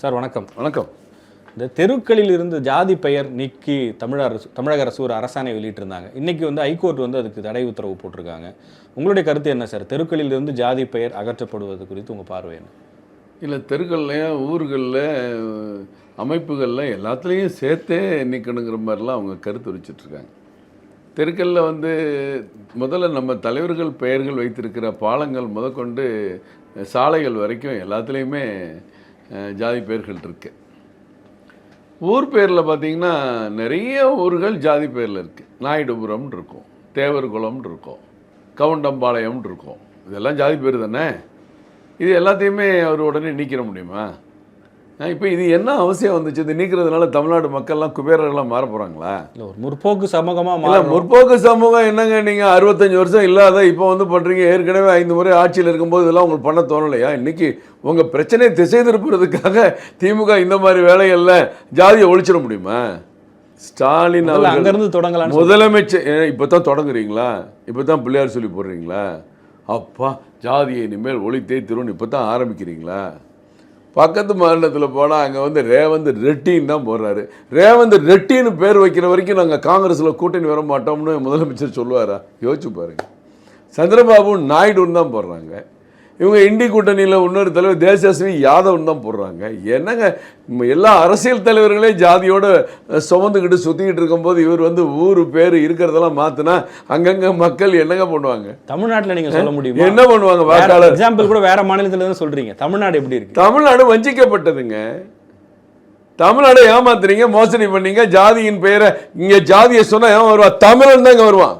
Sir வணக்கம். வணக்கம். இந்த தெருக்களில் இருந்து ஜாதி பெயர் நீக்கி தமிழக அரசு தமிழக அரசு ஒரு அரசாணை வெளியிட்டிருந்தாங்க. இன்னைக்கு வந்து ஹைகோர்ட் வந்து அதுக்கு தடை உத்தரவு போட்டிருக்காங்க. உங்களுடைய கருத்து என்ன சார்? தெருக்களில் இருந்து ஜாதி பெயர் அகற்றப்படுவது குறித்து உங்கள் பார்வை என்ன? இல்லை தெருக்கள்லையும் ஊர்களில் அமைப்புகளில் எல்லாத்துலேயும் சேர்த்தே நிற்கணுங்கிற மாதிரிலாம் அவங்க கருத்து வச்சுட்ருக்காங்க. தெருக்களில் வந்து முதல்ல நம்ம தலைவர்கள் பெயர்கள் வைத்திருக்கிற பாலங்கள் முதற்கொண்டு சாலைகள் வரைக்கும் எல்லாத்துலேயுமே ஜாதி பெயர்கள் இருக்கு. ஊர் பேரில் பார்த்தீங்கன்னா நிறைய ஊர்கள் ஜாதி பேரில் இருக்குது நாயுடுபுரம்னு இருக்கும் தேவர்குளம்னு இருக்கும் கவுண்டம்பாளையம்னு இருக்கும். இதெல்லாம் ஜாதி பேர் தானே? இது எல்லாத்தையுமே அவர் உடனே நீக்கிற முடியுமா? இப்போ இது என்ன அவசியம் வந்துச்சு? இது நீக்கிறதுனால தமிழ்நாடு மக்கள்லாம் குபேரர்கள்லாம் மாற போகிறாங்களா இல்லை ஒரு முற்போக்கு சமூகமாக இல்லை முற்போக்கு சமூகம் என்னங்க நீங்கள் அறுபத்தஞ்சு வருஷம் இல்லாத இப்போ வந்து பண்ணுறீங்க ஏற்கனவே ஐந்து முறை ஆட்சியில் இருக்கும்போது இதெல்லாம் உங்களுக்கு பண்ண தோணலையா? இன்னைக்கு உங்கள் பிரச்சனையை திசை திருப்புறதுக்காக திமுக இந்த மாதிரி வேலைகளில் ஜாதியை ஒழிச்சிட முடியுமா? ஸ்டாலின் அங்கேருந்து தொடங்கலாம்னு முதலமைச்சர் இப்போ தான் தொடங்குறீங்களா? இப்போ தான் பிள்ளையார் சொல்லி போடுறீங்களா? அப்பா ஜாதியை இனிமேல் ஒளித்தே திருவன் இப்போ தான் ஆரம்பிக்கிறீங்களா? பக்கத்து மாநிலத்தில் போனால் அங்கே வந்து ரேவந்த் ரெட்டின்னு தான் போடுறாரு. ரேவந்த் ரெட்டின்னு பேர் வைக்கிற வரைக்கும் நாங்கள் காங்கிரஸில் கூட்டணி வர மாட்டோம்னு முதலமைச்சர் சொல்லுவாரா? யோசிச்சு பாருங்க. சந்திரபாபு நாயுடுன்னு தான் போடுறாங்க. இவங்க இண்டி கூட்டணியில் இன்னொரு தலைவர் தேசஸ்ரீ யாதவ்னு தான் போடுறாங்க. என்னங்க எல்லா அரசியல் தலைவர்களே ஜாதியோட சுமந்துக்கிட்டு சுற்றிக்கிட்டு இருக்கும்போது இவர் வந்து ஊர் பேர் இருக்கிறதெல்லாம் மாற்றினா அங்கங்கே மக்கள் என்னங்க பண்ணுவாங்க? தமிழ்நாட்டில் நீங்கள் சொல்ல முடியுமா? என்ன பண்ணுவாங்க வாக்காளர்? எக்ஸாம்பிள் கூட வேற மாநிலத்துல தான் சொல்றீங்க. தமிழ்நாடு எப்படி இருக்கு? தமிழ்நாடு வஞ்சிக்கப்பட்டதுங்க. தமிழ்நாடு ஏமாத்துறீங்க மோசடி பண்ணீங்க ஜாதியின் பெயரை இங்க ஜாதியை சொன்னா ஏன் வருவா? தமிழன் தான் இங்க வருவான்.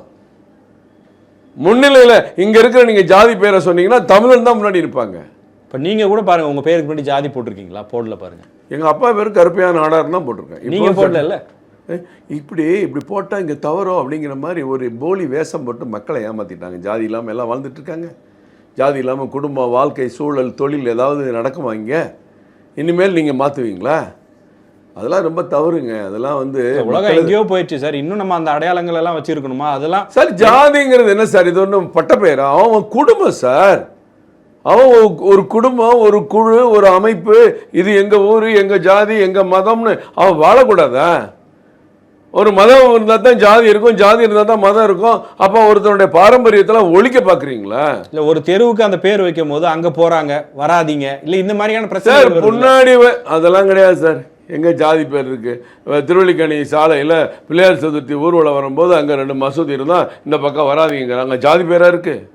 முன்னிலையில இங்க இருக்கிற நீங்க ஜாதி பேரை சொன்னீங்கன்னா தமிழன் தான் முன்னாடி இருப்பாங்க. இப்போ நீங்க கூட பாருங்க உங்க பேருக்கு முன்னாடி ஜாதி போட்டிருக்கீங்களா? போடல பாருங்க. எங்க அப்பா பேர் கருப்பையான நாடார் தான் போட்டிருக்கேன். இப்போ நீங்க போடல இப்படி இப்படி போட்டால் இங்கே தவறோ அப்படிங்கிற மாதிரி ஒரு போலி வேஷம் போட்டு மக்களை ஏமாத்திட்டாங்க. ஜாதி இல்லாமல் எல்லாம் வாழ்ந்துட்டு இருக்காங்க. ஜாதி இல்லாமல் குடும்பம் வாழ்க்கை சூழல் தொழில் ஏதாவது நடக்குமா இங்கே? இனிமேல் நீங்கள் மாற்றுவீங்களா அதெல்லாம் ரொம்ப தவறுங்க. அதெல்லாம் வந்து உலகம் எங்கேயோ போயிடுச்சு சார். இன்னும் நம்ம அந்த அடையாளங்கள் எல்லாம் வச்சிருக்கணுமா? அதெல்லாம் சார் ஜாதிங்கிறது என்ன சார்? இது ஒன்றும் பட்டப்பெயரா அவன் குடும்பம் சார். அவன் ஒரு- குடும்பம் ஒரு குழு ஒரு அமைப்பு. இது எங்கள் ஊர் எங்கள் ஜாதி எங்கள் மதம்னு அவன் வாழக்கூடாதா? ஒரு மதம் இருந்தால் தான் ஜாதி இருக்கும் ஜாதி இருந்தால் தான் மதம் இருக்கும். அப்போ ஒருத்தனுடைய பாரம்பரியத்தெல்லாம் ஒழிக்க பார்க்குறீங்களா இல்ல ஒரு தெருவுக்கு அந்த பேர் வைக்கும் போது அங்க போறாங்க வராதீங்க. இல்ல இந்த மாதிரியான பிரச்சனை. முன்னாடி அதெல்லாம் கிடையாது சார். எங்கே ஜாதி பேர் இருக்குது திருவள்ளிக்கணி சாலையில் பிள்ளையார் சதுர்த்தி ஊர்வலம் வரும்போது அங்கே ரெண்டு மசூதி இருந்தால் இந்த பக்கம் வராதீங்க அங்கே ஜாதி பேராக இருக்குது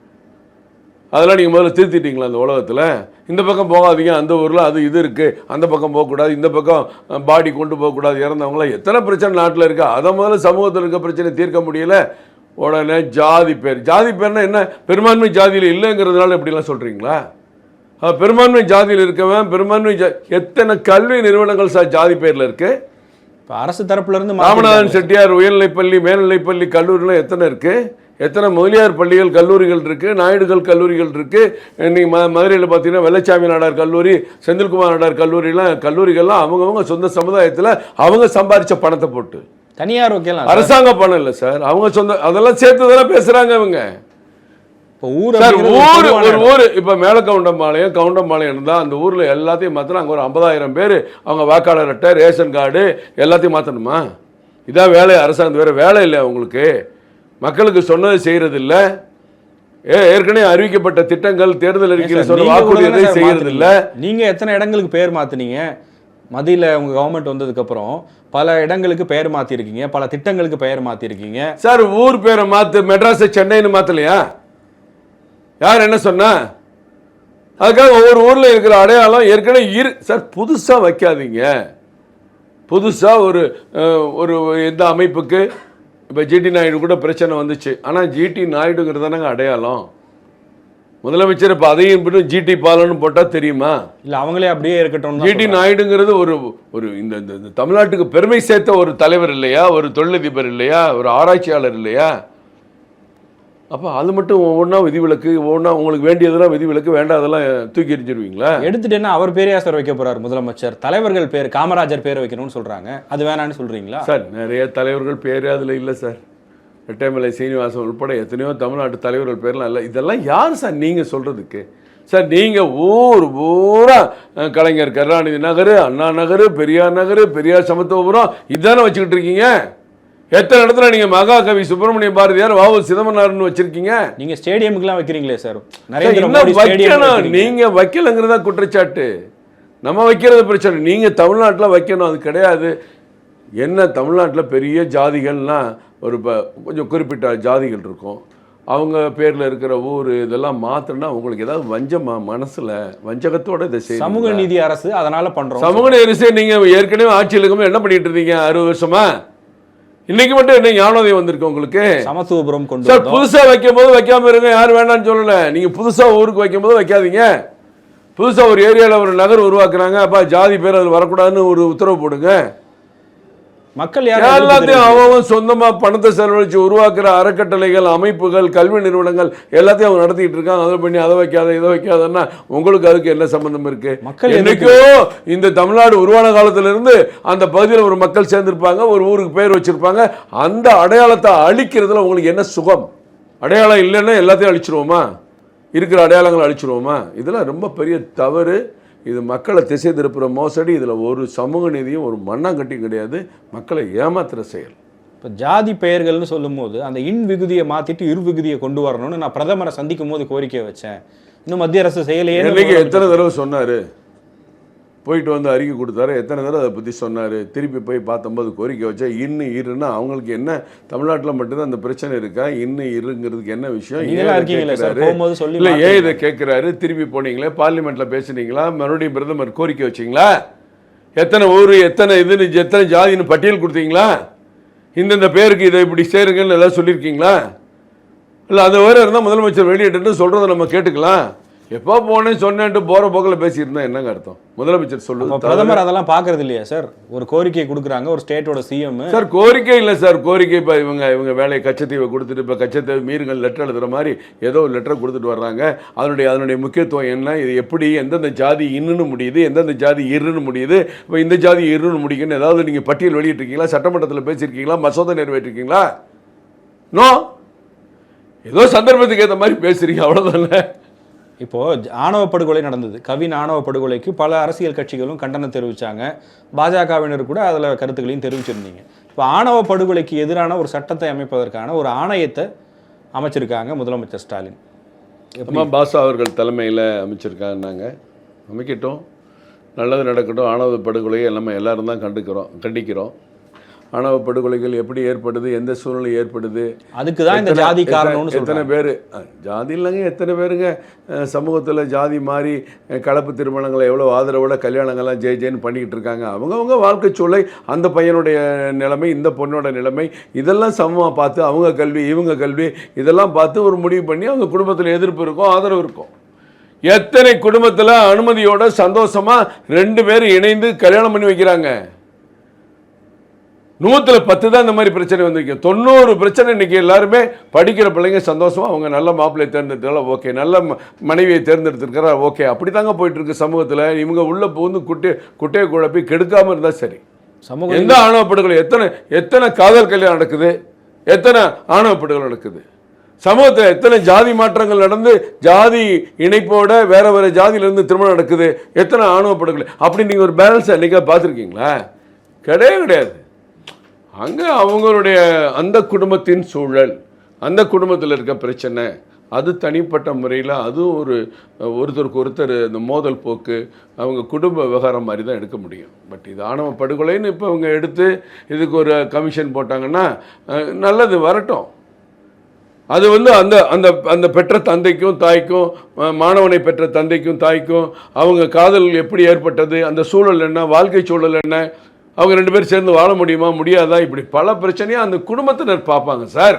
அதெல்லாம் நீங்கள் முதல்ல திருத்திட்டீங்களா அந்த உலகத்தில்? இந்த பக்கம் போகாதீங்க அந்த ஊரில் அது இது இருக்குது அந்த பக்கம் போகக்கூடாது இந்த பக்கம் பாடி கொண்டு போகக்கூடாது இறந்தவங்களாம் எத்தனை பிரச்சனை நாட்டில் இருக்குது அதை முதல்ல சமூகத்தில் இருக்க பிரச்சனை தீர்க்க முடியல. உடனே ஜாதி பேர். ஜாதி பேர்னா என்ன? பெரும்பான்மை ஜாதியில் இல்லைங்கிறதுனால இப்படிலாம் சொல்கிறீங்களா பெரும்பான்மை ஜாதியில் இருக்கவன் பெரும்பான்மை ஜா எத்தனை கல்வி நிறுவனங்கள் சார் ஜாதி பேரில் இருக்கு? இப்ப அரசு தரப்புல இருந்து ராமநாதன். செட்டியார் உயர்நிலைப்பள்ளி மேல்நிலைப்பள்ளி கல்லூரிலாம் எத்தனை இருக்கு? எத்தனை முதலியார் பள்ளிகள் கல்லூரிகள் இருக்கு? நாயுடுகள் கல்லூரிகள் இருக்கு? இன்னைக்கு ம மதுரையில் பார்த்தீங்கன்னா வெள்ளச்சாமி நாடார் கல்லூரி செந்தில்குமார் நாடார் கல்லூரிலாம் கல்லூரிகள்லாம் அவங்கவங்க சொந்த சமுதாயத்தில் அவங்க சம்பாதிச்ச பணத்தை போட்டு. தனியார். அரசாங்க பணம் இல்லை சார். அவங்க சொந்த அதெல்லாம் சேர்த்து தானே பேசுறாங்க இவங்க. ஊர் ஊர் ஒரு. ஊர். இப்போ மேல கவுண்டம்பாளையம் கவுண்டம்பாளையம் இருந்தால் அந்த ஊரில் எல்லாத்தையும் மாற்றினா அங்கே ஒரு ஐம்பதாயிரம் பேர் அவங்க வாக்காளர் அட்டை ரேஷன் கார்டு எல்லாத்தையும் மாற்றணுமா இதான் வேலை அரசாங்கம் வேறு வேலை இல்லை உங்களுக்கு மக்களுக்கு சொன்னது செய்கிறது இல்ல ஏ ஏற்கனவே அறிவிக்கப்பட்ட திட்டங்கள் தேர்தல் அறிக்கையில் சொன்ன வாக்குறுதிகளை சார் செய்கிறது இல்ல மாத்துனீங்க. நீங்க எத்தனை இடங்களுக்கு பேர் மாத்துனீங்க? மதியில உங்க கவர்மெண்ட் வந்ததுக்கு அப்புறம் பல இடங்களுக்கு பெயர் மாத்திருக்கீங்க பல திட்டங்களுக்கு பெயர் மாத்திருக்கீங்க. சார் ஊர் பேரை மாற்று மெட்ராஸை சென்னைன்னு மாற்றலையா யார் என்ன சொன்னா? அதுக்காக ஒவ்வொரு ஊரில் இருக்கிற அடையாளம் ஏற்கனவே இரு சார் புதுசாக வைக்காதீங்க. புதுசாக ஒரு ஒரு எந்த அமைப்புக்கு? இப்போ ஜிடி நாயுடு கூட பிரச்சனை வந்துச்சு. ஆனால் ஜிடி நாயுடுங்கிறது தானங்க அடையாளம். முதலமைச்சர் இப்போ அதையும் விட்டு ஜிடி பாலன்னு போட்டால் தெரியுமா? இல்ல அவங்களே அப்படியே இருக்கட்டும் ஜிடி நாயுடுங்கிறது ஒரு ஒரு இந்த இந்த- இந்த தமிழ்நாட்டுக்கு பெருமை சேர்த்த ஒரு தலைவர் இல்லையா? ஒரு தொழிலதிபர் இல்லையா? ஒரு ஆராய்ச்சியாளர் இல்லையா? அப்போ அது மட்டும் ஒவ்வொன்றா விதிவிலக்கு ஒவ்வொன்றா உங்களுக்கு வேண்டியதெல்லாம் விதிவிலக்கு வேண்டாதெல்லாம் தூக்கி எறிஞ்சிருவீங்களா? எடுத்துட்டு என்ன அவர் பேரையா சார் வைக்க போறாரு முதலமைச்சர். தலைவர்கள் பேர் காமராஜர் பேர் வைக்கணும்னு சொல்றாங்க. அது வேணான்னு சொல்றீங்களா? சார் நிறைய தலைவர்கள் பேரே அதில் இல்லை சார். ரெட்டைமலை சீனிவாசன் உட்பட எத்தனையோ தமிழ்நாட்டு தலைவர்கள் பேர்லாம் இல்லை. இதெல்லாம் யார் சார் நீங்கள் சொல்கிறதுக்கு சார் நீங்கள் ஊர் பூரா கலைஞர் கருணாநிதி நகர் அண்ணா நகர் பெரியார் நகர் பெரியார் சமத்துவபுரம் இதானே வச்சுக்கிட்டு இருக்கீங்க? எத்தனை இடத்துல நீங்கள் மகாகவி சுப்பிரமணிய பாரதியார் வாவு சிதம்பரனார்னு வச்சிருக்கீங்க? நீங்க ஸ்டேடியம்க்குலாம் வைக்கிறீங்களே சார்? வைக்கணும்? நீங்க வைக்கலங்கிறதா குற்றச்சாட்டு. நம்ம வைக்கிறது பிரச்சனை. நீங்க தமிழ்நாட்டில் வைக்கணும் அது கிடையாது. என்ன தமிழ்நாட்டில் பெரிய ஜாதிகள்னா ஒரு இப்போ கொஞ்சம் குறிப்பிட்ட ஜாதிகள் இருக்கும். அவங்க பேரில் இருக்கிற ஊர் இதெல்லாம் மாத்தினா உங்களுக்கு ஏதாவது வஞ்சமா மனசுல வஞ்சகத்தோட இதை செய்ய சமூக நீதி அரசு அதனால பண்றோம். சமூக நெரிசை நீங்க ஏற்கனவே ஆட்சியில் இருக்கும்போது என்ன பண்ணிட்டு இருந்தீங்க? அறுபது வருஷமா? இன்னைக்கு மட்டும் என்ன ஞானோதயம் வந்திருக்கு உங்களுக்கு? சமத்துவபுரம் கொண்டு சார் வந்தோம். புதுசா வைக்கும் போது வைக்காம இருங்க யாரும் வேண்டாம்னு சொல்லல. நீங்க புதுசா ஊருக்கு வைக்கும் போது வைக்காதீங்க. புதுசா ஒரு ஏரியால ஒரு நகர் உருவாக்குறாங்க. அப்பா ஜாதி பேர் அது வரக்கூடாதுன்னு ஒரு உத்தரவு போடுங்க. மக்கள் எல்லாத்தையும். அவன் சொந்தமா பணத்தை செலவழிச்சு உருவாக்குற அறக்கட்டளைகள் அமைப்புகள் கல்வி நிறுவனங்கள் எல்லாத்தையும் அவங்க நடத்திட்டு இருக்காங்க. அதை பண்ணி அதை வைக்காத இதை வைக்காதன்னா உங்களுக்கு அதுக்கு என்ன சம்பந்தம் இருக்கு? மக்கள் என்னைக்கோ இந்த தமிழ்நாடு உருவான காலத்துல இருந்து அந்த பகுதியில் ஒரு மக்கள் சேர்ந்திருப்பாங்க ஒரு ஊருக்கு பேர் வச்சிருப்பாங்க. அந்த அடையாளத்தை அழிக்கிறதுல உங்களுக்கு என்ன சுகம்? அடையாளம் இல்லைன்னா எல்லாத்தையும் அழிச்சிருவோமா? இருக்கிற அடையாளங்களை அழிச்சிருவோமா? இதெல்லாம் ரொம்ப பெரிய தவறு. இது மக்களை திசை திருப்புற மோசடி இதில் ஒரு சமூக நீதியும் ஒரு மண்ணாங்கட்டியும் கிடையாது. மக்களை ஏமாத்துற செயல். இப்ப ஜாதி பெயர்கள்னு சொல்லும்போது அந்த இன் விகுதியை மாத்திட்டு இரு விகுதியை கொண்டு வரணும்னு நான் பிரதமரை சந்திக்கும் போது கோரிக்கை வச்சேன். இன்னும் மத்திய அரசு செய்யலையே என்னைக்கு எத்தனை தடவை சொன்னார்? போயிட்டு வந்து அறிக்கை கொடுத்தாரு. எத்தனை தடவை அதை பற்றி சொன்னார். திருப்பி போய் பார்த்தம்போது கோரிக்கை வச்சா இன்னு இருன்னா அவங்களுக்கு என்ன? தமிழ்நாட்டில் மட்டும்தான் அந்த பிரச்சனை இருக்கா? இன்னு இருங்கிறதுக்கு என்ன விஷயம்? இல்லை ஏன். இதை கேட்குறாரு? திருப்பி போனீங்களே பார்லிமெண்ட்டில் பேசுனீங்களா? மறுபடியும் பிரதமர் கோரிக்கை வச்சிங்களா? எத்தனை ஊர் எத்தனை இதுன்னு எத்தனை ஜாதின்னு பட்டியல் கொடுத்தீங்களா? இந்தந்த பேருக்கு இதை இப்படி சேருங்கன்னு எல்லாம் சொல்லியிருக்கீங்களா? இல்லை அது வேறு இருந்தால் முதலமைச்சர் வெளியிட்டு சொல்கிறத நம்ம கேட்டுக்கலாம். எப்போ போனேன் சொன்னேன்ட்டு போகிற போக்கில் பேசியிருந்தா என்னங்க அர்த்தம்? முதலமைச்சர் சொல்லுது பிரதமர் அதெல்லாம் பாக்குறது இல்லையா சார். ஒரு கோரிக்கை கொடுக்குறாங்க ஒரு ஸ்டேட்டோட சிஎம் சார் கோரிக்கை இல்லை சார். கோரிக்கை இப்போ இவங்க இவங்க வேலையை கச்சத்தீவை கொடுத்துட்டு இப்போ கச்சத்தீவு மீறுங்கள் லெட்டர் எழுதுகிற மாதிரி ஏதோ ஒரு லெட்டர் கொடுத்துட்டு வர்றாங்க. அதனுடைய அதனுடைய முக்கியத்துவம் என்ன? இது எப்படி எந்தெந்த ஜாதி இன்னுன்னு முடியுது எந்தெந்த ஜாதி இருன்னு முடியுது. இப்போ இந்த ஜாதி இருன்னு முடிக்குன்னு ஏதாவது நீங்கள் பட்டியல் வெளியிட்டிருக்கீங்களா? சட்டமன்றத்தில் பேசியிருக்கீங்களா? மசோதா நிறைவேற்றிருக்கீங்களா? நோ? ஏதோ சந்தர்ப்பத்துக்கு ஏற்ற மாதிரி பேசுறீங்க அவ்வளோதானே இப்போது ஆணவ படுகொலை நடந்தது. கவின் ஆணவ படுகொலைக்கு பல அரசியல் கட்சிகளும் கண்டனம் தெரிவித்தாங்க பாஜகவினர் கூட அதில் கருத்துக்களையும் தெரிவிச்சிருந்தீங்க. இப்போ ஆணவ படுகொலைக்கு எதிரான ஒரு சட்டத்தை அமைப்பதற்கான ஒரு ஆணையத்தை அமைச்சிருக்காங்க முதலமைச்சர் ஸ்டாலின். எப்பமா பாசா அவர்கள் தலைமையில் அமைச்சிருக்காங்கன்னாங்க. அமைக்கட்டும். நல்லது நடக்கட்டும். ஆணவ படுகொலையை நம்ம எல்லோரும் தான் கண்டுக்கிறோம் கண்டிக்கிறோம். ஆணவ படுகொலைகள் எப்படி ஏற்படுது எந்த சூழ்நிலை ஏற்படுது அதுக்கு தான் இந்த ஜாதி காரணம்னு எத்தனை பேர் ஜாதி இல்லைங்க எத்தனை பேருங்க சமூகத்தில் ஜாதி மாறி அஹ், கலப்பு திருமணங்களை எவ்வளோ ஆதரவோட கல்யாணங்கள்லாம் ஜெய் ஜெயின்னு பண்ணிக்கிட்டு இருக்காங்க. அவங்கவங்க வாழ்க்கை சூழலை அந்த பையனுடைய நிலைமை இந்த பொண்ணோட நிலைமை இதெல்லாம் சமமாக பார்த்து அவங்க கல்வி இவங்க கல்வி இதெல்லாம் பார்த்து ஒரு முடிவு பண்ணி அவங்க குடும்பத்தில் எதிர்ப்பு இருக்கும் ஆதரவு இருக்கும். எத்தனை குடும்பத்தில் அனுமதியோட சந்தோஷமா ரெண்டு பேரும் இணைந்து கல்யாணம் பண்ணி வைக்கிறாங்க. நூற்றுல பத்து தான் இந்த மாதிரி பிரச்சனை வந்திருக்கு. தொண்ணூறு பிரச்சனை இன்னைக்கு எல்லாருமே படிக்கிற பிள்ளைங்க சந்தோஷமா அவங்க நல்ல மாப்பிள்ளையை தேர்ந்தெடுத்தால ஓகே நல்ல மனைவியை தேர்ந்தெடுத்திருக்கிறா ஓகே அப்படி தாங்க போயிட்டு இருக்கு சமூகத்தில். இவங்க உள்ள பூந்து குட்டை குட்டையை குழப்பி கெடுக்காம இருந்தால் சரி. சமூக எந்த ஆணவ படுகொலை எத்தனை எத்தனை காதல் கல்யாணம் நடக்குது? எத்தனை ஆணவ படுகொலை நடக்குது? சமூகத்தில் எத்தனை ஜாதி மாற்றங்கள் நடந்து ஜாதி இணைப்போட வேற வேற ஜாதியிலேருந்து திருமணம் நடக்குது? எத்தனை ஆணவ படுகொலை? அப்படி நீங்கள் ஒரு பேலன்ஸ் என்னைக்கா பார்த்துருக்கீங்களா? கிடையவே கிடையாது. அங்கே அவங்களுடைய அந்த குடும்பத்தின் சூழல் அந்த குடும்பத்தில் இருக்க பிரச்சனை அது தனிப்பட்ட முறையில் அதுவும் ஒரு ஒருத்தருக்கு ஒருத்தர் இந்த மோதல் போக்கு அவங்க குடும்ப விவகாரம் மாதிரி தான் எடுக்க முடியும். பட் இது ஆணவ படுகொலைன்னு இப்போ அவங்க எடுத்து இதுக்கு ஒரு கமிஷன் போட்டாங்கன்னா நல்லது வரட்டும். அது வந்து அந்த அந்த அந்த பெற்ற தந்தைக்கும் தாய்க்கும் மாணவனை பெற்ற தந்தைக்கும் தாய்க்கும் அவங்க காதல் எப்படி ஏற்பட்டது அந்த சூழல் என்ன வாழ்க்கை சூழல் என்ன அவங்க ரெண்டு பேரும் சேர்ந்து வாழ முடியுமா முடியாதா? இப்படி பல பிரச்சனையாக அந்த குடும்பத்தினர் பார்ப்பாங்க சார்.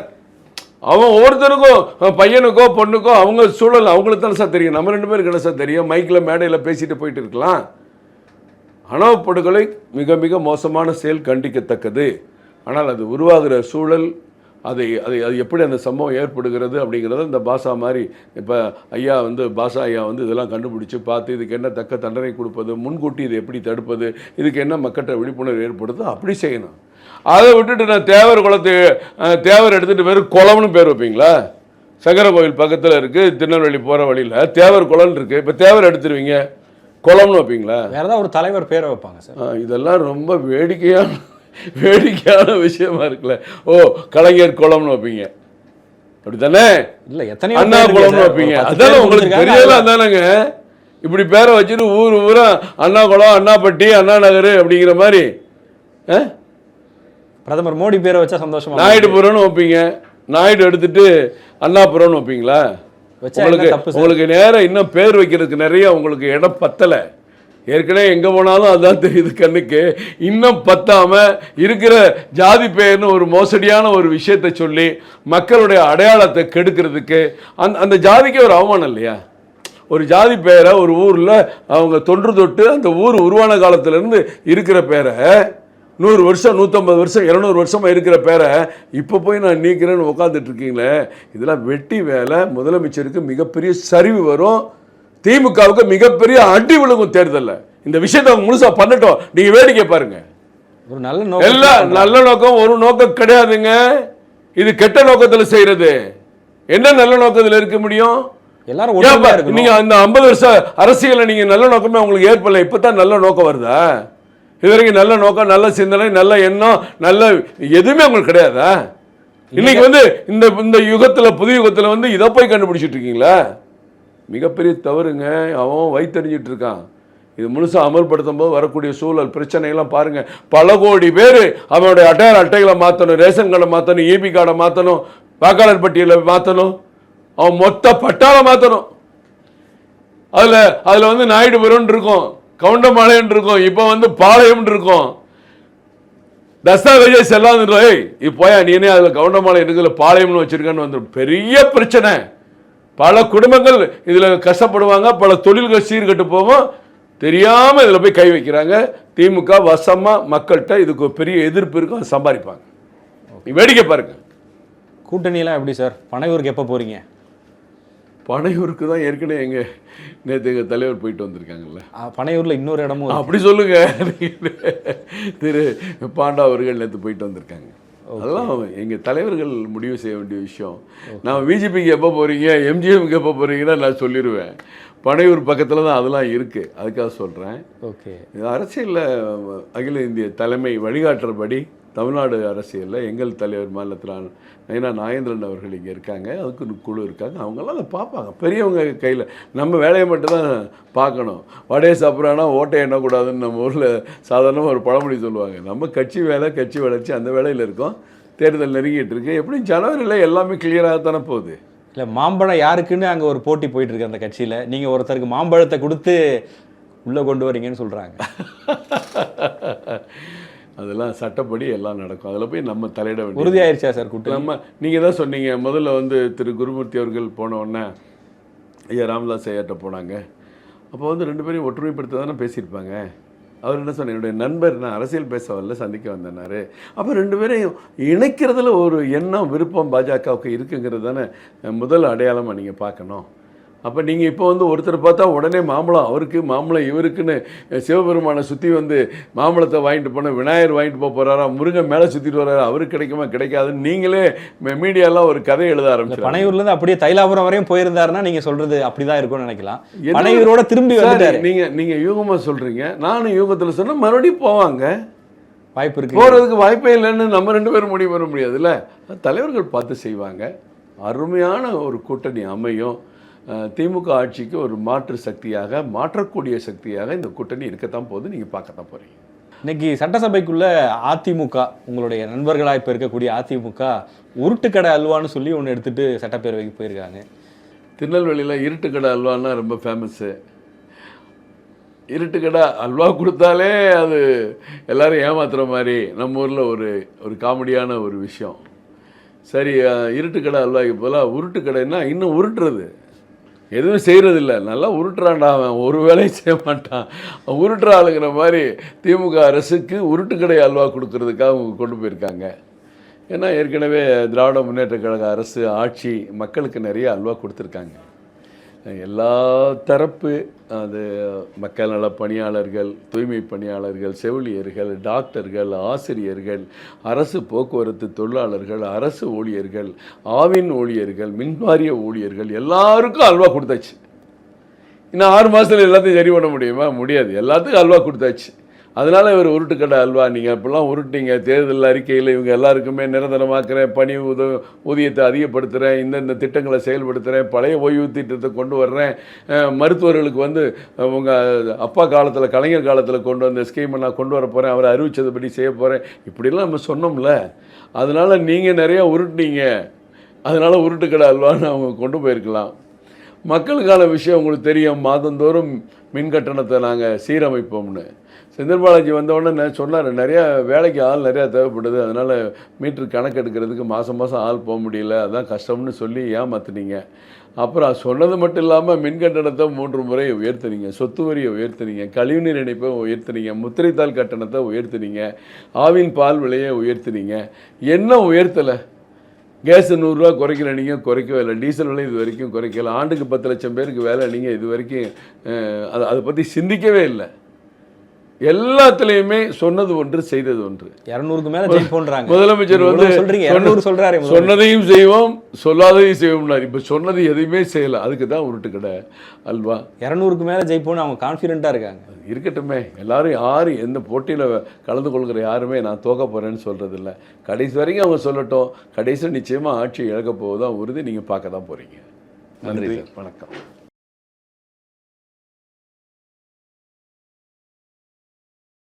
அவன் ஒவ்வொருத்தருக்கும் பையனுக்கோ பொண்ணுக்கோ அவங்க சூழல் அவங்களுக்கு தானே சார் தெரியும். நம்ம ரெண்டு பேருக்கு என்ன சார் தெரியும். மைக்கில் மேடையில் பேசிட்டு போயிட்டு இருக்கலாம். ஆணவ படுகொலை மிக மிக மோசமான செயல் கண்டிக்கத்தக்கது. ஆனால் அது உருவாகிற சூழல் அதை அதை அது எப்படி அந்த சம்பவம் ஏற்படுகிறது அப்படிங்கிறத இந்த பாஷா மாதிரி இப்போ ஐயா வந்து பாஷா ஐயா வந்து இதெல்லாம் கண்டுபிடிச்சு பார்த்து இதுக்கு என்ன தக்க தண்டனை கொடுப்பது முன்கூட்டி இதை எப்படி தடுப்பது இதுக்கு என்ன மக்கள்கிட்ட விழிப்புணர்வு ஏற்படுது அப்படி செய்யணும். அதை விட்டுட்டு நான் தேவர் குளத்து தேவர் எடுத்துகிட்டு வெறும் குளம்னு பேர் வைப்பீங்களா? சங்கர கோவில் பக்கத்தில் இருக்குது திருநெல்வேலி போகிற வழியில் தேவர் குளம்னு இருக்குது இப்போ தேவர் எடுத்துருவீங்க குளம்னு வைப்பீங்களா? வேற ஏதாவது ஒரு தலைவர் பேரை வைப்பாங்க சார். இதெல்லாம் ரொம்ப வேடிக்கையான வேடிக்கையான விஷயமா இருக்குல்ல. ஓ கலைஞர் குளம்னு வைப்பீங்க. அப்படித்தானே? இல்ல எத்தனையோ அண்ணா குளம்னு. வைப்பீங்க. பேர் உங்களுக்கு கொடுத்திருக்காங்க. தெரியல அதானங்க. இப்படி பேரை வச்சுட்டு ஊர் ஊரா அண்ணா குளம் அண்ணாப்பட்டி அண்ணா நகர் அப்படிங்கிற மாதிரி? பிரதமர் மோடி பேரை வச்சா சந்தோஷமா நாயுடுபுரம்னு வைப்பீங்க. நாயுடு எடுத்துட்டு அண்ணாபுரம்னு வைப்பீங்களா? உங்களுக்கு? உங்களுக்கு நேரம் இன்னும் பேர் வைக்கிறதுக்கு நிறைய உங்களுக்கு இடம் பத்தலை. ஏற்கனவே எங்கே போனாலும் அதான் தெரியுது கண்ணுக்கு. இன்னும் பத்தாமல் இருக்கிற ஜாதி பெயர்னு ஒரு மோசடியான ஒரு விஷயத்தை சொல்லி மக்களுடைய அடையாளத்தை கெடுக்கிறதுக்கு அந் அந்த ஜாதிக்கு ஒரு அவமானம் இல்லையா? ஒரு ஜாதி பெயரை ஒரு ஊரில் அவங்க தொன்று தொட்டு அந்த ஊர் உருவான காலத்திலேருந்து இருக்கிற பேரை நூறு வருஷம் நூற்றம்பது வருஷம் இரநூறு வருஷமாக இருக்கிற பேரை இப்போ போய் நான் நீக்கிறேன்னு உட்காந்துட்டு இருக்கீங்களே? இதெல்லாம் வெட்டி வேலை. முதலமைச்சருக்கு மிகப்பெரிய சரிவு வரும். திமுகவுக்கு மிகப்பெரிய அடி விழுகும் தேர்தலில். இந்த விஷயத்தை அவங்க முழுசா பண்ணட்டும். நீங்க வேடிக்கை பாருங்க. ஒரு நல்ல நோக்கம் எல்லாம் நல்ல நோக்கம் ஒரு நோக்கம் கிடையாதுங்க. இது கெட்ட நோக்கத்துல செய்யறது. என்ன நல்ல நோக்கத்துல இருக்க முடியும்? எல்லாரும் நீங்க அந்த ஐம்பது வருஷம் அரசியல்ல நீங்க நல்ல நோக்கமே உங்களுக்கு ஏற்படல. இப்பதான் நல்ல நோக்கம் வருதா? இது வரைக்கும் நல்ல நோக்கம் நல்ல சிந்தனை நல்ல எண்ணம் நல்ல எதுவுமே உங்களுக்கு கிடையாதா? இன்னைக்கு வந்து இந்த இந்த யுகத்துல புது யுகத்துல வந்து இதை போய் கண்டுபிடிச்சிட்டு இருக்கீங்களா? மிகப்பெரிய தவறுங்க. அவன் வைத்தறிஞ்சிட்டு இருக்கான். இது முழுசாக அமல்படுத்தும் போது வரக்கூடிய சூழல் பிரச்சனைகள்லாம் பாருங்கள் பல கோடி பேர் அவனுடைய அட்டையார் அட்டைகளை மாற்றணும் ரேஷன் கார்டை மாற்றணும் இபி கார்டை மாற்றணும் வாக்காளர் பட்டியலை மாற்றணும் அவன் மொத்த பட்டாளை மாற்றணும் அதில் அதில் வந்து நாயுடுபுரம் இருக்கும் கவுண்டமாளையன் இருக்கும் இப்போ வந்து பாளையம்னு இருக்கும். தஸ்தாவேஜஸ் எல்லாம் வந்து, ஏய் இப்போயா நீனே அதில் கவுண்டமாலை இருக்குதுல பாளையம்னு வச்சுருக்கேன்னு வந்துடும் பெரிய பிரச்சனை. பல குடும்பங்கள் இதில் கஷ்டப்படுவாங்க பல தொழில்கள் சீர்கெட்டு போகும். தெரியாமல் இதில் போய் கை வைக்கிறாங்க. திமுக வசமாக மக்கள்கிட்ட இதுக்கு பெரிய எதிர்ப்பு இருக்கும் அதை சம்பாதிப்பாங்க. வேடிக்கை பாருங்க. கூட்டணியெல்லாம் எப்படி சார்? பனையூருக்கு எப்போ போறீங்க? பனையூருக்கு தான் ஏற்கனவே எங்கள் நேற்று எங்கள் தலைவர் போயிட்டு வந்திருக்காங்கல்ல. பனையூர்ல இன்னொரு இடமும். அப்படி சொல்லுங்க. திரு பாண்டா அவர்கள் நேற்று போயிட்டு வந்திருக்காங்க. அதெல்லாம் எங்க தலைவர்கள் முடிவு செய்ய வேண்டிய விஷயம். நான் பிஜேபிக்கு எப்போ போறீங்க எம்ஜிஎம்க்கு எப்போ போறீங்கன்னா நான் சொல்லிடுவேன் பனையூர் பக்கத்தில் தான் அதெல்லாம் இருக்கு. அதுக்காக சொல்றேன். ஓகே அரசியலில் அகில இந்திய தலைமை வழிகாட்டுறபடி தமிழ்நாடு அரசியலில் எங்கள் தலைவர் மாநிலத்தில் நயனா நாகேந்திரன் அவர்கள் இங்கே இருக்காங்க. அதுக்கு குழு இருக்காங்க. அவங்கெல்லாம் அதை பார்ப்பாங்க. பெரியவங்க கையில் நம்ம வேலையை மட்டும் தான் பார்க்கணும். வடையை சாப்பிட்றானா ஓட்டை எண்ணக்கூடாதுன்னு நம்ம ஊரில் சாதாரணமாக ஒரு பழமொழி சொல்லுவாங்க. நம்ம கட்சி வேலை கட்சி வளர்ச்சி அந்த வேலையில் இருக்கோம். தேர்தல் நெருங்கிட்டு இருக்கு. எப்படியும் ஜனவரியில் எல்லாமே கிளியராக தானே போகுது. இல்ல மாம்பழம் யாருக்குன்னு அங்க ஒரு போட்டி போயிட்டு இருக்கு அந்த கட்சியில. நீங்க ஒருத்தருக்கு மாம்பழத்தை கொடுத்து உள்ள கொண்டு வரீங்கன்னு சொல்றாங்க. அதெல்லாம் சட்டப்படி எல்லாம் நடக்கும். அதில் போய் நம்ம தலையிட வேண்டிய உறுதியாயிருச்சா சார் கூட்டணி? நம்ம நீங்கள் தான் சொன்னீங்க முதல்ல வந்து திரு குருமூர்த்தி அவர்கள் போன உடனே ஐயா ராமதாஸ் ஐயாட்ட போனாங்க. அப்போ வந்து ரெண்டு பேரையும் ஒற்றுமைப்படுத்த தானே பேசியிருப்பாங்க. அவர் என்ன சொன்னார்? என்னுடைய நண்பர் நான் அரசியல் பேச வரல சந்திக்க வந்தேனாரு அப்போ ரெண்டு பேரையும் இணைக்கிறதுல ஒரு எண்ணம் விருப்பம் பாஜகவுக்கு இருக்குங்கிறது தானே முதல் அடையாளமாக நீங்கள் பார்க்கணும். அப்போ நீங்கள் இப்போ வந்து ஒருத்தர் பார்த்தா உடனே மாம்பழம் அவருக்கு மாம்பழம் இவருக்குன்னு சிவபெருமானை சுற்றி வந்து மாம்பழத்தை வாங்கிட்டு போன விநாயகர் வாங்கிட்டு போக போகிறாரா முருகன் மேலே சுற்றிட்டு வர்றாரு அவருக்கு கிடைக்குமா கிடைக்காதுன்னு நீங்களே மீடியாலாம் ஒரு கதை எழுத ஆரம்பிச்சு பனையூர்ல இருந்து அப்படியே தைலாபுரம் வரையும் போயிருந்தாருன்னா நீங்க சொல்றது அப்படிதான் இருக்கும்னு நினைக்கலாம். பனையூரோட திரும்பி வந்துட்டாரு. நீங்கள் நீங்கள் யூகமாக சொல்கிறீங்க நானும் யூகத்தில் சொன்னால் மறுபடியும் போவாங்க. வாய்ப்பு இருக்கு. போகிறதுக்கு வாய்ப்பே இல்லைன்னு நம்ம ரெண்டு பேரும் முடிவு பண்ண முடியாதுல்ல? தலைவர்கள் பார்த்து செய்வாங்க. அருமையான ஒரு கூட்டணி அமையும். திமுக ஆட்சிக்கு ஒரு மாற்று சக்தியாக மாற்றக்கூடிய சக்தியாக இந்த கூட்டணி இருக்கத்தான் போகுது. நீங்கள் பார்க்கத்தான் போகிறீங்க இன்னைக்கு சட்டசபைக்குள்ள அதிமுக உங்களுடைய நண்பர்களா இப்ப இருக்கக்கூடிய அதிமுக உருட்டுக்கடை அல்வான்னு சொல்லி ஒன்று எடுத்துட்டு சட்டப்பேரவைக்கு போயிருக்காங்க. திருநெல்வேலியில் இருட்டுக்கடை அல்வான்னா ரொம்ப ஃபேமஸ்ஸு இருட்டுக்கடை அல்வா கொடுத்தாலே அது எல்லாரும் ஏமாத்துற மாதிரி. நம்ம ஊரில் ஒரு ஒரு காமெடியான ஒரு விஷயம். சரி இருட்டுக்கடை அல்வாய்க்கு போல உருட்டுக்கடைன்னா இன்னும் உருட்டுறது. எதுவும் செய்கிறது இல்லை நல்லா உருட்டுறான்டா அவன். ஒரு வேலையும் செய்ய மாட்டான். உருட்டுற ஆளுங்கிற மாதிரி திமுக அரசுக்கு உருட்டுக்கடை அல்வா கொடுக்கறதுக்காக அவங்க கொண்டு போயிருக்காங்க. ஏன்னா ஏற்கனவே திராவிட முன்னேற்ற கழக அரசு ஆட்சி மக்களுக்கு நிறைய அல்வா கொடுத்துருக்காங்க. எல்லா தரப்பு அது மக்கள் நல பணியாளர்கள் தூய்மை பணியாளர்கள் செவிலியர்கள் டாக்டர்கள் ஆசிரியர்கள் அரசு போக்குவரத்து தொழிலாளர்கள் அரசு ஊழியர்கள் ஆவின் ஊழியர்கள் மின்வாரிய ஊழியர்கள் எல்லாருக்கும் அல்வா கொடுத்தாச்சு. இன்னும் ஆறு மாதத்தில் எல்லாத்தையும் சரி பண்ண முடியுமா? முடியாது. எல்லாத்துக்கும் அல்வா கொடுத்தாச்சு. அதனால் இவர் உருட்டுக்கடை அல்வா நீங்கள் இப்படிலாம் உருட்டிங்க தேர்தல் அறிக்கையில் இவங்க எல்லாருக்குமே நிரந்தரமாக்குறேன் பணி உத ஊதியத்தை அதிகப்படுத்துகிறேன் இந்தந்த திட்டங்களை செயல்படுத்துகிறேன் பழைய ஓய்வு திட்டத்தை கொண்டு வர்றேன். மருத்துவர்களுக்கு வந்து உங்கள் அப்பா காலத்தில் கலைஞர் காலத்தில் கொண்டு வந்த ஸ்கீமை நான் கொண்டு வர போகிறேன் அவர் அறிவிச்சதுபடி செய்ய போகிறேன் இப்படிலாம் நம்ம சொன்னோம்ல. அதனால் நீங்கள் நிறையா உருட்டினீங்க. அதனால் உருட்டுக்கடை அல்வான்னு அவங்க கொண்டு போயிருக்கலாம். மக்களுக்கான விஷயம் உங்களுக்கு தெரியும். மாதந்தோறும் மின் கட்டணத்தை நாங்கள் சீரமைப்போம்னு. செந்தில் பாலாஜி வந்தவுடனே நான் சொன்னார் நிறையா வேலைக்கு ஆள் நிறையா தேவைப்படுது. அதனால் மீட்ரு கணக்கு எடுக்கிறதுக்கு மாதம் மாதம் ஆள் போக முடியல. அதான் கஷ்டம்னு சொல்லி ஏமாத்துனீங்க. அப்புறம் சொன்னது மட்டும் இல்லாமல் மின் கட்டணத்தை மூன்று முறை உயர்த்துனீங்க. சொத்து வரியை உயர்த்துனீங்க. கழிவுநீர் இணைப்பை உயர்த்துனீங்க. முத்திரைத்தாள் கட்டணத்தை உயர்த்துனீங்க. ஆவின் பால் விலையை உயர்த்துனீங்க. என்ன உயர்த்தலை? கேஸ் நூறுரூவா குறைக்கல நீங்கள் குறைக்கவே இல்லை. டீசல் விலை இது வரைக்கும் குறைக்கல. ஆண்டுக்கு பத்து லட்சம் பேருக்கு வேலை நீங்கள் இது வரைக்கும் அதை அதை பற்றி சிந்திக்கவே இல்லை. எல்லாத்துலேயுமே சொன்னது ஒன்று செய்தது ஒன்று. இரநூறுக்கு மேல ஜெயிப்போன்றாங்க முதலமைச்சர் வந்து சொல்றீங்க. இரநூறு சொல்றாரு. சொன்னதையும் செய்வோம் சொல்லாததையும் செய்வோம்னார். இப்போ சொன்னது எதையுமே செய்யலை. அதுக்கு தான் உருட்டுக்கடை அல்வா. இரநூறுக்கு மேல ஜெயிப்போம்னு அவங்க கான்ஃபிடென்ட்டா இருக்காங்க. இருக்கட்டுமே. எல்லாரும் யார் எந்த போட்டியில் கலந்து கொள்கிற யாருமே நான் தோக்க போகிறேன்னு சொல்கிறது இல்லை கடைசி வரைக்கும் அவங்க சொல்லட்டும். கடைசியில் நிச்சயமாக ஆட்சி இழக்க போவதான் உறுதி. நீங்கள் பார்க்க தான் போகிறீங்க நன்றி. வணக்கம்.